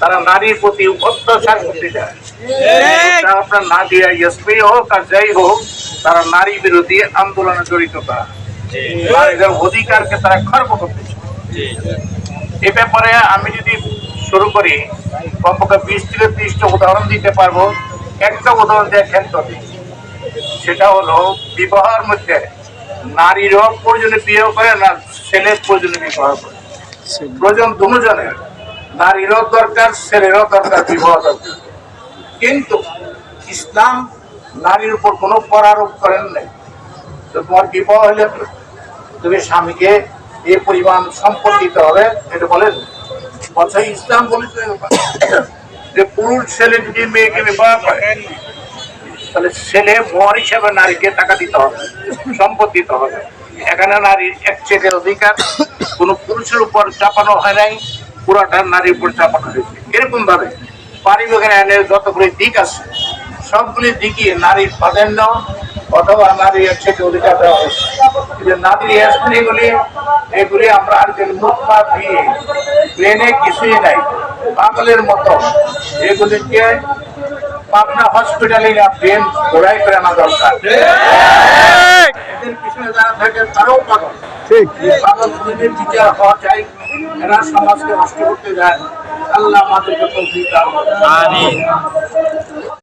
তারা নারীর প্রতি অত্যাচার করতে যায় এটা আপনার নাদিয়া ইসমি হোক আর যাই হোক তারা নারী বিরোধী আন্দোলনে জড়িত তারা। নারীদের অধিকারকে তারা খর্ব করতে এ ব্যাপারে আমি যদি শুরু করি কমপক্ষে বিশ থেকে ত্রিশটা উদাহরণ দিতে পারব। একটা উদাহরণ দেখেন তবে সেটা হলো বিবাহের মধ্যে নারীরও প্রয়োজনে বিয়ে করে না ছেলের প্রয়োজনে বিবাহ করে। প্রয়োজন দুজনের। নারীরও দরকার, ছেলেরও দরকার বিবাহ দরকার। কিন্তু ইসলাম নারীর উপর কোনো পরারোপ করেন নাই। তো তোমার বিবাহ হলে তুমি স্বামীকে এ পরিমাণ সম্পদ দিতে হবে, এটা বলেন? কথা ইসলাম বলেছে যে পুরুষ ছেলে যদি মেয়েকে বিবাহ করে, তাহলে ছেলে মর হিসাবে নারীকে টাকা দিতে হবে, সম্পদ দিতে হবে। এখানে নারীর এক চেকের অধিকার। কোনো পুরুষের উপর চাপানো হয় নাই। পুরাটা নারী উপর চাপানো হয়েছে। এরকম ভাবে পারিবারিক আইনের যতগুলি দিক আছে সবগুলি দিকই নারীর প্রাধান্য অথবা নারী চেকের অধিকার দেওয়া হয়েছে। কিন্তু নারীর এগুলি এগুলি আমরা আর মুখ পা দিয়ে প্লেনে কিছুই নাই। পাগলের মতো এগুলিকে পাবনা হসপিটালে ট্রেন ঘোড়াই করে আনা দরকার। এদের পিছনে যারা থাকে তারাও পাগল। ঠিক দুদিনের বিচার হওয়া চাই এরা সমাজকে নষ্ট করতে যায়। আল্লাহ আমাদেরকে তৌফিক।